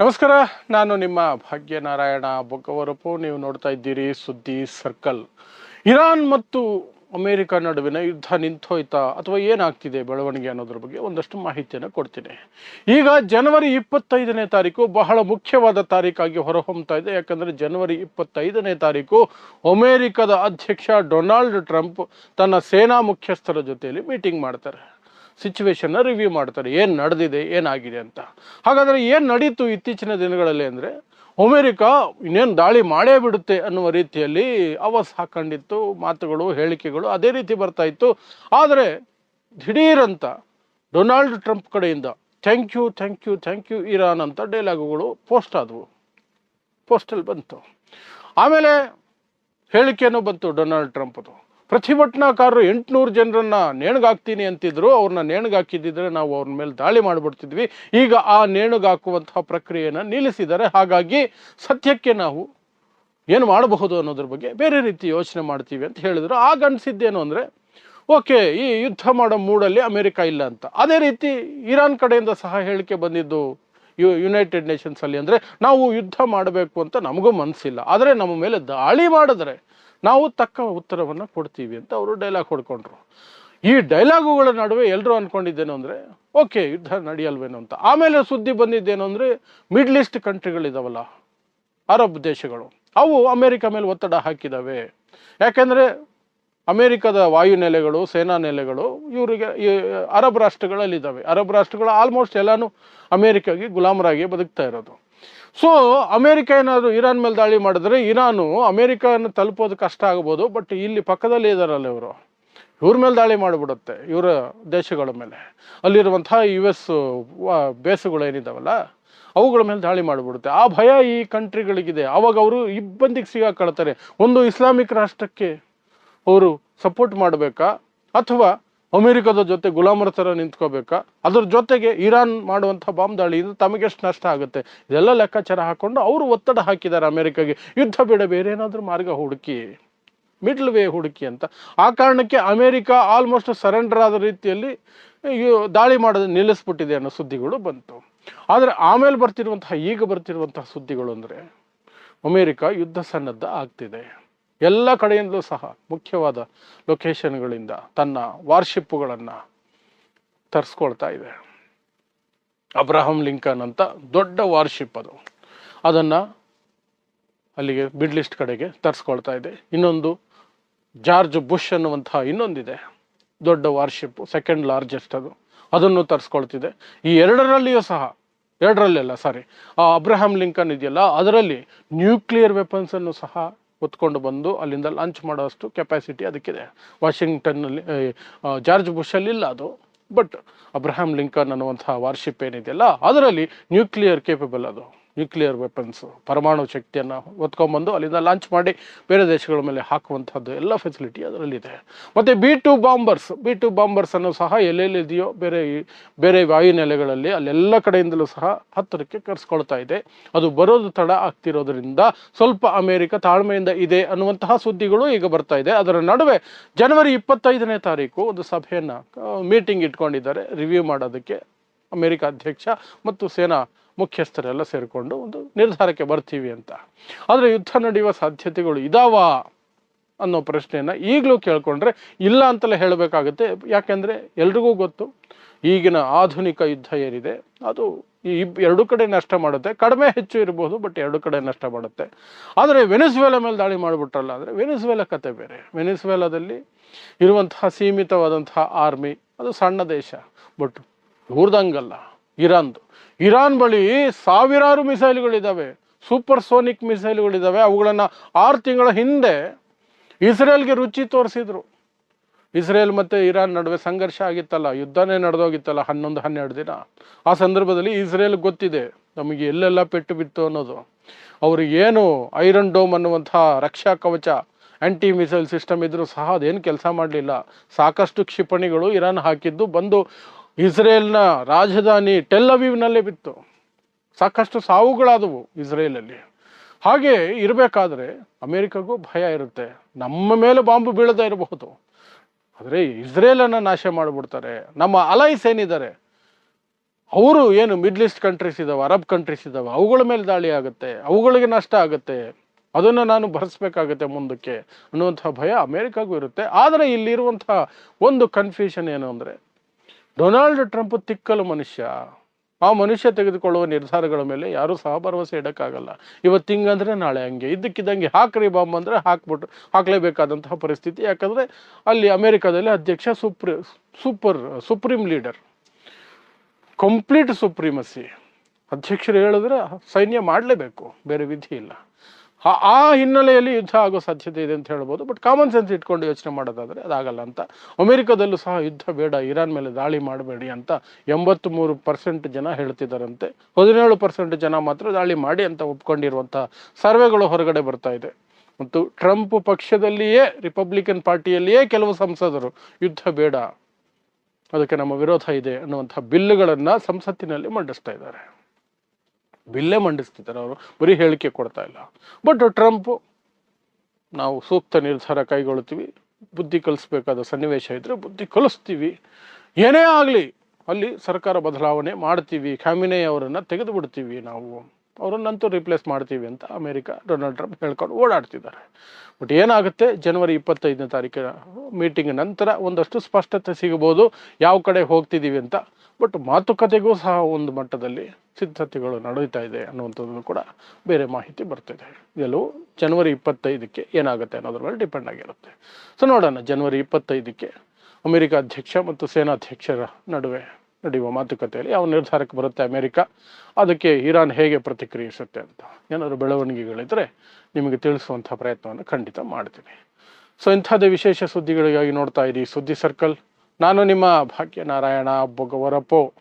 ನಮಸ್ಕಾರ, ನಾನು ನಿಮ್ಮ ಭಾಗ್ಯನಾರಾಯಣ ಬೊಕ್ಕವರಪ್ಪು ನೀವು ನೋಡ್ತಾ ಇದ್ದೀರಿ ಸುದ್ದಿ ಸರ್ಕಲ್. ಇರಾನ್ ಮತ್ತು ಅಮೇರಿಕ ನಡುವಿನ ಯುದ್ಧ ನಿಂತೋಯ್ತಾ ಅಥವಾ ಏನಾಗ್ತಿದೆ ಬೆಳವಣಿಗೆ ಅನ್ನೋದ್ರ ಬಗ್ಗೆ ಒಂದಷ್ಟು ಮಾಹಿತಿಯನ್ನು ಕೊಡ್ತೀನಿ. ಈಗ ಜನವರಿ ಇಪ್ಪತ್ತೈದನೇ ತಾರೀಕು ಬಹಳ ಮುಖ್ಯವಾದ ತಾರೀಕಾಗಿ ಹೊರಹೊಮ್ತಾ ಇದೆ. ಯಾಕಂದರೆ ಜನವರಿ ಇಪ್ಪತ್ತೈದನೇ ತಾರೀಕು ಅಮೇರಿಕದ ಅಧ್ಯಕ್ಷ ಡೊನಾಲ್ಡ್ ಟ್ರಂಪ್ ತನ್ನ ಸೇನಾ ಮುಖ್ಯಸ್ಥರ ಜೊತೆಯಲ್ಲಿ ಮೀಟಿಂಗ್ ಮಾಡ್ತಾರೆ. ಸಿಚುವೇಶನ್ನ ರಿವ್ಯೂ ಮಾಡ್ತಾರೆ. ಏನು ನಡೆದಿದೆ ಏನಾಗಿದೆ ಅಂತ. ಹಾಗಾದರೆ ಏನು ನಡೀತು ಇತ್ತೀಚಿನ ದಿನಗಳಲ್ಲಿ ಅಂದರೆ, ಅಮೆರಿಕ ಇನ್ನೇನು ದಾಳಿ ಮಾಡೇ ಬಿಡುತ್ತೆ ಅನ್ನುವ ರೀತಿಯಲ್ಲಿ ಅವಸ್ ಹಾಕೊಂಡಿತ್ತು ಮಾತುಗಳು, ಹೇಳಿಕೆಗಳು ಅದೇ ರೀತಿ ಬರ್ತಾ ಇತ್ತು. ಆದರೆ ದಿಢೀರಂತ ಡೊನಾಲ್ಡ್ ಟ್ರಂಪ್ ಕಡೆಯಿಂದ thank you thank you thank you Iran ಅಂತ ಡೈಲಾಗುಗಳು ಪೋಸ್ಟ್ ಆದವು. ಪೋಸ್ಟಲ್ಲಿ ಬಂತು. ಆಮೇಲೆ ಹೇಳಿಕೆನೂ ಬಂತು ಡೊನಾಲ್ಡ್ ಟ್ರಂಪ್ದು. ಪ್ರತಿಭಟನಾಕಾರರು ಎಂಟುನೂರು ಜನರನ್ನ ನೇಣುಗಾಕ್ತೀನಿ ಅಂತಿದ್ರು. ಅವ್ರನ್ನ ನೇಣಿಗಾಕಿದ್ದಿದ್ರೆ ನಾವು ಅವ್ರ ಮೇಲೆ ದಾಳಿ ಮಾಡಿಬಿಡ್ತಿದ್ವಿ. ಈಗ ಆ ನೇಣಿಗಾಕುವಂತಹ ಪ್ರಕ್ರಿಯೆಯನ್ನು ನಿಲ್ಲಿಸಿದ್ದಾರೆ. ಹಾಗಾಗಿ ಸತ್ಯಕ್ಕೆ ನಾವು ಏನು ಮಾಡಬಹುದು ಅನ್ನೋದ್ರ ಬಗ್ಗೆ ಬೇರೆ ರೀತಿ ಯೋಚನೆ ಮಾಡ್ತೀವಿ ಅಂತ ಹೇಳಿದ್ರು. ಆಗ ಅನಿಸಿದ್ದೇನು ಅಂದರೆ, ಓಕೆ, ಈ ಯುದ್ಧ ಮಾಡೋ ಮೂಡಲ್ಲಿ ಅಮೆರಿಕ ಇಲ್ಲ ಅಂತ. ಅದೇ ರೀತಿ ಇರಾನ್ ಕಡೆಯಿಂದ ಸಹ ಹೇಳಿಕೆ ಬಂದಿದ್ದು ಯು ಯುನೈಟೆಡ್ ನೇಷನ್ಸಲ್ಲಿ ಅಂದರೆ, ನಾವು ಯುದ್ಧ ಮಾಡಬೇಕು ಅಂತ ನಮಗೂ ಮನಸ್ಸಿಲ್ಲ ಆದರೆ ನಮ್ಮ ಮೇಲೆ ದಾಳಿ ಮಾಡಿದ್ರೆ ನಾವು ತಕ್ಕ ಉತ್ತರವನ್ನು ಕೊಡ್ತೀವಿ ಅಂತ ಅವರು ಡೈಲಾಗ್ ಹೊಡ್ಕೊಂಡ್ರು. ಈ ಡೈಲಾಗುಗಳ ನಡುವೆ ಎಲ್ಲರೂ ಅಂದ್ಕೊಂಡಿದ್ದೇನು ಅಂದರೆ, ಓಕೆ, ಯುದ್ಧ ನಡೆಯಲ್ವೇನೋ ಅಂತ. ಆಮೇಲೆ ಸುದ್ದಿ ಬಂದಿದ್ದೇನು ಅಂದರೆ ಮಿಡ್ಲ್ ಈಸ್ಟ್ ಕಂಟ್ರಿಗಳಿದಾವಲ್ಲ ಅರಬ್ ದೇಶಗಳು, ಅವು ಅಮೇರಿಕ ಮೇಲೆ ಒತ್ತಡ ಹಾಕಿದ್ದಾವೆ ಯಾಕೆಂದರೆ, ಅಮೆರಿಕದ ವಾಯುನೆಲೆಗಳು, ಸೇನಾ ನೆಲೆಗಳು, ಇವರಿಗೆ ಅರಬ್ ರಾಷ್ಟ್ರಗಳಲ್ಲಿದ್ದಾವೆ ಅರಬ್ ರಾಷ್ಟ್ರಗಳು ಆಲ್ಮೋಸ್ಟ್ ಎಲ್ಲನೂ ಅಮೇರಿಕಾಗೆ ಗುಲಾಮರಾಗಿ ಬದುಕ್ತಾ ಇರೋದು. ಸೊ ಅಮೆರಿಕ ಏನಾದರೂ ಇರಾನ್ ಮೇಲೆ ದಾಳಿ ಮಾಡಿದ್ರೆ ಇರಾನು ಅಮೇರಿಕನ ತಲುಪೋದು ಕಷ್ಟ ಆಗ್ಬೋದು ಬಟ್ ಇಲ್ಲಿ ಪಕ್ಕದಲ್ಲೇ ಇದ್ದಾರಲ್ಲ ಇವರು. ಇವ್ರ ಮೇಲೆ ದಾಳಿ ಮಾಡಿಬಿಡುತ್ತೆ, ಇವರ ದೇಶಗಳ ಮೇಲೆ. ಅಲ್ಲಿರುವಂತಹ ಯು ಎಸ್ ಬೇಸುಗಳು ಏನಿದ್ದಾವಲ್ಲ ಅವುಗಳ ಮೇಲೆ ದಾಳಿ ಮಾಡಿಬಿಡುತ್ತೆ. ಆ ಭಯ ಈ ಕಂಟ್ರಿಗಳಿಗಿದೆ. ಅವಾಗ ಅವರು ಇಬ್ಬಂದಿಗೆ ಸಿಗಾಕೊಳ್ತಾರೆ. ಒಂದು ಇಸ್ಲಾಮಿಕ್ ರಾಷ್ಟ್ರಕ್ಕೆ ಅವರು ಸಪೋರ್ಟ್ ಮಾಡಬೇಕಾ? ಅಥವಾ ಅಮೆರಿಕದ ಜೊತೆ ಗುಲಾಮರ ಥರ ನಿಂತ್ಕೋಬೇಕಾ? ಅದ್ರ ಜೊತೆಗೆ ಇರಾನ್ ಮಾಡುವಂಥ ಬಾಂಬ್ ದಾಳಿಯಿಂದ ತಮಗೆಷ್ಟು ನಷ್ಟ ಆಗುತ್ತೆ? ಇದೆಲ್ಲ ಲೆಕ್ಕಾಚಾರ ಹಾಕ್ಕೊಂಡು ಅವರು ಒತ್ತಡ ಹಾಕಿದ್ದಾರೆ ಅಮೆರಿಕಾಗೆ. ಯುದ್ಧ ಬೇಡ, ಬೇರೆ ಏನಾದರೂ ಮಾರ್ಗ ಹುಡುಕಿ. ಮಿಡ್ಲ್ ವೇ ಹುಡುಕಿ ಅಂತ. ಆ ಕಾರಣಕ್ಕೆ ಅಮೆರಿಕ ಆಲ್ಮೋಸ್ಟ್ ಸರೆಂಡರ್ ಆದ ರೀತಿಯಲ್ಲಿ ದಾಳಿ ಮಾಡೋದು ನಿಲ್ಲಿಸ್ಬಿಟ್ಟಿದೆ ಅನ್ನೋ ಸುದ್ದಿಗಳು ಬಂತು. ಆದರೆ ಆಮೇಲೆ ಬರ್ತಿರುವಂತಹ, ಈಗ ಬರ್ತಿರುವಂತಹ ಸುದ್ದಿಗಳು ಅಂದರೆ ಅಮೆರಿಕ ಯುದ್ಧ ಸನ್ನದ್ಧ ಆಗ್ತಿದೆ. ಎಲ್ಲ ಕಡೆಯಿಂದಲೂ ಸಹ ಮುಖ್ಯವಾದ ಲೊಕೇಶನ್ಗಳಿಂದ ತನ್ನ ವಾರ್ಶಿಪ್ಪುಗಳನ್ನು ತರಿಸ್ಕೊಳ್ತಾ ಇದೆ. ಅಬ್ರಹಂ ಲಿಂಕನ್ ಅಂತ ದೊಡ್ಡ ವಾರ್ಶಿಪ್ ಅದು. ಅದನ್ನು ಅಲ್ಲಿಗೆ ಮಿಡ್ಲಿಸ್ಟ್ ಕಡೆಗೆ ತರಿಸ್ಕೊಳ್ತಾ ಇದೆ. ಇನ್ನೊಂದು ಜಾರ್ಜ್ ಬುಷ್ ಅನ್ನುವಂತಹ ಇನ್ನೊಂದಿದೆ. ದೊಡ್ಡ ವಾರ್ಶಿಪ್ ಸೆಕೆಂಡ್ ಲಾರ್ಜೆಸ್ಟ್ ಅದು. ಅದನ್ನು ತರಿಸ್ಕೊಳ್ತಿದೆ. ಈ ಎರಡರಲ್ಲಿಯೂ ಸಹ, ಎರಡರಲ್ಲೆಲ್ಲ ಸಾರಿ ಆ ಅಬ್ರಹಾಂ ಲಿಂಕನ್ ಇದೆಯಲ್ಲ, ಅದರಲ್ಲಿ ನ್ಯೂಕ್ಲಿಯರ್ ವೆಪನ್ಸನ್ನು ಸಹ ಹೊತ್ಕೊಂಡು ಬಂದು ಅಲ್ಲಿಂದ ಲಾಂಚ್ ಮಾಡೋಷ್ಟು ಕೆಪಾಸಿಟಿ ಅದಕ್ಕಿದೆ. ವಾಷಿಂಗ್ಟನ್ನಲ್ಲಿ ಜಾರ್ಜ್ ಬುಷಲ್ಲಿ ಇಲ್ಲ ಅದು. ಬಟ್ ಅಬ್ರಹಾಂ ಲಿಂಕನ್ ಅನ್ನುವಂತಹ ವಾರ್ಶಿಪ್ ಏನಿದೆಯಲ್ಲ, ಅದರಲ್ಲಿ ನ್ಯೂಕ್ಲಿಯರ್ ಕೇಪಬಲ್ ಅದು. ನ್ಯೂಕ್ಲಿಯರ್ ವೆಪನ್ಸ್, ಪರಮಾಣು ಶಕ್ತಿಯನ್ನು ಹೊತ್ಕೊಂಬಂದು ಅಲ್ಲಿಂದ ಲಾಂಚ್ ಮಾಡಿ ಬೇರೆ ದೇಶಗಳ ಮೇಲೆ ಹಾಕುವಂಥದ್ದು ಎಲ್ಲ ಫೆಸಿಲಿಟಿ ಅದರಲ್ಲಿದೆ. ಮತ್ತು B two bombers B two ಬಾಂಬರ್ಸನ್ನು ಸಹ ಎಲ್ಲೆಲ್ಲಿದೆಯೋ ಬೇರೆ ಬೇರೆ ವಾಯುನೆಲೆಗಳಲ್ಲಿ ಅಲ್ಲೆಲ್ಲ ಕಡೆಯಿಂದಲೂ ಸಹ ಹತ್ತಿರಕ್ಕೆ ಕರೆಸ್ಕೊಳ್ತಾ ಇದೆ. ಅದು ಬರೋದು ತಡ ಆಗ್ತಿರೋದ್ರಿಂದ ಸ್ವಲ್ಪ ಅಮೇರಿಕ ತಾಳ್ಮೆಯಿಂದ ಇದೆ ಅನ್ನುವಂತಹ ಸುದ್ದಿಗಳು ಈಗ ಬರ್ತಾ ಇದೆ. ಅದರ ನಡುವೆ ಜನವರಿ ಇಪ್ಪತ್ತೈದನೇ ತಾರೀಕು ಒಂದು ಸಭೆಯನ್ನು ಮೀಟಿಂಗ್ ಇಟ್ಕೊಂಡಿದ್ದಾರೆ. ರಿವ್ಯೂ ಮಾಡೋದಕ್ಕೆ ಅಮೆರಿಕ ಅಧ್ಯಕ್ಷ ಮತ್ತು ಸೇನಾ ಮುಖ್ಯಸ್ಥರೆಲ್ಲ ಸೇರಿಕೊಂಡು ಒಂದು ನಿರ್ಧಾರಕ್ಕೆ ಬರ್ತೀವಿ ಅಂತ. ಆದರೆ ಯುದ್ಧ ನಡೆಯುವ ಸಾಧ್ಯತೆಗಳು ಇದಾವ ಅನ್ನೋ ಪ್ರಶ್ನೆಯನ್ನು ಈಗಲೂ ಕೇಳಿಕೊಂಡ್ರೆ ಇಲ್ಲ ಅಂತಲೇ ಹೇಳಬೇಕಾಗುತ್ತೆ. ಯಾಕೆಂದರೆ ಎಲ್ರಿಗೂ ಗೊತ್ತು, ಈಗಿನ ಆಧುನಿಕ ಯುದ್ಧ ಏನಿದೆ, ಅದು ಈ ಎರಡು ಕಡೆ ನಷ್ಟ ಮಾಡುತ್ತೆ. ಕಡಿಮೆ ಹೆಚ್ಚು ಇರಬಹುದು ಬಟ್ ಎರಡು ಕಡೆ ನಷ್ಟ ಮಾಡುತ್ತೆ. ಆದರೆ ವೆನಿಸ್ವೇಲ ಮೇಲೆ ದಾಳಿ ಮಾಡಿಬಿಟ್ರಲ್ಲ ಅಂದರೆ ವೆನಿಸ್ವೇಲ ಕತೆ ಬೇರೆ. ವೆನಿಸ್ವೇಲಾದಲ್ಲಿ ಇರುವಂತಹ ಸೀಮಿತವಾದಂತಹ ಆರ್ಮಿ, ಅದು ಸಣ್ಣ ದೇಶ, ಬಟ್ ಇವ್ರದಂಗಲ್ಲ ಇರಾನ್ದು. ಇರಾನ್ ಬಳಿ ಸಾವಿರಾರು ಮಿಸೈಲ್ಗಳಿದ್ದಾವೆ ಸೂಪರ್ ಸೋನಿಕ್ ಮಿಸೈಲ್ಗಳಿದ್ದಾವೆ ಅವುಗಳನ್ನು ಆರು ತಿಂಗಳ ಹಿಂದೆ ಇಸ್ರೇಲ್ಗೆ ರುಚಿ ತೋರಿಸಿದ್ರು. ಇಸ್ರೇಲ್ ಮತ್ತು ಇರಾನ್ ನಡುವೆ ಸಂಘರ್ಷ ಆಗಿತ್ತಲ್ಲ, ಯುದ್ಧನೇ ನಡೆದೋಗಿತ್ತಲ್ಲ, ಹನ್ನೊಂದು, ಹನ್ನೆರಡು ದಿನ. ಆ ಸಂದರ್ಭದಲ್ಲಿ ಇಸ್ರೇಲ್ ಗೊತ್ತಿದೆ ನಮಗೆ ಎಲ್ಲೆಲ್ಲ ಪೆಟ್ಟು ಬಿತ್ತು ಅನ್ನೋದು. ಅವರು ಏನು ಐರನ್ ಡೋಮ್ ಅನ್ನುವಂಥ ರಕ್ಷಾ ಕವಚ ಆ್ಯಂಟಿ ಮಿಸೈಲ್ ಸಿಸ್ಟಮ್ ಇದ್ದರೂ ಸಹ ಅದೇನು ಕೆಲಸ ಮಾಡಲಿಲ್ಲ. ಸಾಕಷ್ಟು ಕ್ಷಿಪಣಿಗಳು ಇರಾನ್ ಹಾಕಿದ್ದು ಬಂದು ಇಸ್ರೇಲ್ನ ರಾಜಧಾನಿ ಟೆಲ್ ಅವೀವ್ನಲ್ಲೇ ಬಿತ್ತು. ಸಾಕಷ್ಟು ಸಾವುಗಳಾದವು ಇಸ್ರೇಲಲ್ಲಿ. ಹಾಗೆ ಇರಬೇಕಾದ್ರೆ ಅಮೇರಿಕಾಗೂ ಭಯ ಇರುತ್ತೆ. ನಮ್ಮ ಮೇಲೆ ಬಾಂಬು ಬೀಳದೇ ಇರಬಹುದು. ಆದರೆ ಇಸ್ರೇಲನ್ನು ನಾಶ ಮಾಡಿಬಿಡ್ತಾರೆ. ನಮ್ಮ ಅಲೈಸ್ ಏನಿದ್ದಾರೆ? ಅವರು ಏನು ಮಿಡ್ಲ್ ಈಸ್ಟ್ ಕಂಟ್ರೀಸ್ ಇದಾವೆ, ಅರಬ್ ಕಂಟ್ರೀಸ್ ಇದಾವೆ, ಅವುಗಳ ಮೇಲೆ ದಾಳಿ ಆಗುತ್ತೆ, ಅವುಗಳಿಗೆ ನಷ್ಟ ಆಗುತ್ತೆ, ಅದನ್ನು ನಾನು ಭರಿಸ್ಬೇಕಾಗತ್ತೆ ಮುಂದಕ್ಕೆ ಅನ್ನುವಂಥ ಭಯ ಅಮೇರಿಕಾಗೂ ಇರುತ್ತೆ. ಆದರೆ ಇಲ್ಲಿರುವಂಥ ಒಂದು ಕನ್ಫ್ಯೂಷನ್ ಏನು ಅಂದರೆ ಡೊನಾಲ್ಡ್ ಟ್ರಂಪ್ ತಿಕ್ಕಲು ಮನುಷ್ಯ. ಆ ಮನುಷ್ಯ ತೆಗೆದುಕೊಳ್ಳುವ ನಿರ್ಧಾರಗಳ ಮೇಲೆ ಯಾರೂ ಸಹ ಭರವಸೆ ಇಡೋಕ್ಕಾಗಲ್ಲ. ಇವತ್ತು ಹಿಂಗಂದ್ರೆ ನಾಳೆ ಹಂಗೆ. ಇದ್ದಕ್ಕಿದ್ದಂಗೆ ಹಾಕ್ರಿ ಬಾಂಬ್ ಅಂದರೆ ಹಾಕ್ಬಿಟ್ಟು, ಹಾಕಲೇಬೇಕಾದಂತಹ ಪರಿಸ್ಥಿತಿ. ಯಾಕಂದರೆ ಅಲ್ಲಿ ಅಮೇರಿಕಾದಲ್ಲಿ ಅಧ್ಯಕ್ಷ Supri, super, supreme leader, complete supremacy. ಅಧ್ಯಕ್ಷರು ಹೇಳಿದ್ರೆ ಸೈನ್ಯ ಮಾಡಲೇಬೇಕು. ಬೇರೆ ವಿಧಿ ಇಲ್ಲ. ಆ ಹಿನ್ನೆಲೆಯಲ್ಲಿ ಯುದ್ಧ ಆಗೋ ಸಾಧ್ಯತೆ ಇದೆ ಅಂತ ಹೇಳ್ಬೋದು. ಬಟ್ ಕಾಮನ್ ಸೆನ್ಸ್ ಇಟ್ಕೊಂಡು ಯೋಚನೆ ಮಾಡೋದಾದರೆ ಅದಾಗಲ್ಲ ಅಂತ. ಅಮೆರಿಕದಲ್ಲೂ ಸಹ ಯುದ್ಧ ಬೇಡ, ಇರಾನ್ ಮೇಲೆ ದಾಳಿ ಮಾಡಬೇಡಿ ಅಂತ ಎಂಬತ್ತು ಮೂರು ಪರ್ಸೆಂಟ್ ಜನ ಹೇಳ್ತಿದ್ದಾರಂತೆ ಹದಿನೇಳು ಪರ್ಸೆಂಟ್ ಜನ ಮಾತ್ರ ದಾಳಿ ಮಾಡಿ ಅಂತ ಒಪ್ಕೊಂಡಿರುವಂಥ ಸರ್ವೆಗಳು ಹೊರಗಡೆ ಬರ್ತಾ ಇದೆ. ಮತ್ತು ಟ್ರಂಪ್ ಪಕ್ಷದಲ್ಲಿಯೇ ರಿಪಬ್ಲಿಕನ್ ಪಾರ್ಟಿಯಲ್ಲಿಯೇ ಕೆಲವು ಸಂಸದರು, ಯುದ್ಧ ಬೇಡ, ಅದಕ್ಕೆ ನಮ್ಮ ವಿರೋಧ ಇದೆ ಅನ್ನುವಂಥ ಬಿಲ್ಲುಗಳನ್ನು ಸಂಸತ್ತಿನಲ್ಲಿ ಮಂಡಿಸ್ತಾ ಇದ್ದಾರೆ. ಬಿಲ್ಲೇ ಮಂಡಿಸ್ತಿದ್ದಾರೆ ಅವರು. ಬರೀ ಹೇಳಿಕೆ ಕೊಡ್ತಾ ಇಲ್ಲ. ಬಟ್ ಟ್ರಂಪ್ ನಾವು ಸೂಕ್ತ ನಿರ್ಧಾರ ಕೈಗೊಳ್ತೀವಿ ಬುದ್ಧಿ ಕಲಿಸ್ಬೇಕಾದ ಸನ್ನಿವೇಶ ಇದ್ದರೆ ಬುದ್ಧಿ ಕಲಿಸ್ತೀವಿ. ಏನೇ ಆಗಲಿ, ಅಲ್ಲಿ ಸರ್ಕಾರ ಬದಲಾವಣೆ ಮಾಡ್ತೀವಿ. ಖಾಮಿನೆ ಅವರನ್ನು ತೆಗೆದು ಬಿಡ್ತೀವಿ ನಾವು. ಅವರನ್ನಂತೂ ರಿಪ್ಲೇಸ್ ಮಾಡ್ತೀವಿ ಅಂತ ಅಮೆರಿಕ ಡೊನಾಲ್ಡ್ ಟ್ರಂಪ್ ಹೇಳ್ಕೊಂಡು ಓಡಾಡ್ತಿದ್ದಾರೆ. ಬಟ್ ಏನಾಗುತ್ತೆ? ಜನವರಿ ಇಪ್ಪತ್ತೈದನೇ ತಾರೀಕಿನ ಮೀಟಿಂಗ್ ನಂತರ ಒಂದಷ್ಟು ಸ್ಪಷ್ಟತೆ ಸಿಗಬಹುದು. ಯಾವ ಕಡೆ ಹೋಗ್ತಿದ್ದೀವಿ ಅಂತ. ಬಟ್ ಮಾತುಕತೆಗೂ ಸಹ ಒಂದು ಮಟ್ಟದಲ್ಲಿ ಸಿದ್ಧತೆಗಳು ನಡೀತಾ ಇದೆ ಅನ್ನುವಂಥದ್ದು ಕೂಡ ಬೇರೆ ಮಾಹಿತಿ ಬರ್ತಿದೆ. ಇದೆಲ್ಲವೂ ಜನವರಿ ಇಪ್ಪತ್ತೈದಕ್ಕೆ ಏನಾಗುತ್ತೆ ಅನ್ನೋದ್ರ ಮೇಲೆ ಡಿಪೆಂಡ್ ಆಗಿರುತ್ತೆ. ಸೊ ನೋಡೋಣ ಜನವರಿ ಇಪ್ಪತ್ತೈದಕ್ಕೆ ಅಮೆರಿಕ ಅಧ್ಯಕ್ಷ ಮತ್ತು ಸೇನಾಧ್ಯಕ್ಷರ ನಡುವೆ ನಡೆಯುವ ಮಾತುಕತೆಯಲ್ಲಿ ಯಾವ ನಿರ್ಧಾರಕ್ಕೆ ಬರುತ್ತೆ ಅಮೆರಿಕ? ಅದಕ್ಕೆ ಇರಾನ್ ಹೇಗೆ ಪ್ರತಿಕ್ರಿಯಿಸುತ್ತೆ ಅಂತ. ಏನಾದರೂ ಬೆಳವಣಿಗೆಗಳಿದ್ದರೆ ನಿಮಗೆ ತಿಳಿಸುವಂಥ ಪ್ರಯತ್ನವನ್ನು ಖಂಡಿತ ಮಾಡ್ತೀನಿ. ಸೊ ಇಂಥದ್ದೇ ವಿಶೇಷ ಸುದ್ದಿಗಳಿಗಾಗಿ ನೋಡ್ತಾ ಇರಿ ಸುದ್ದಿ ಸರ್ಕಲ್. ನಾನು ನಿಮ್ಮ ಭಾಗ್ಯನಾರಾಯಣ ಬೊಗವರಪ್ಪೋ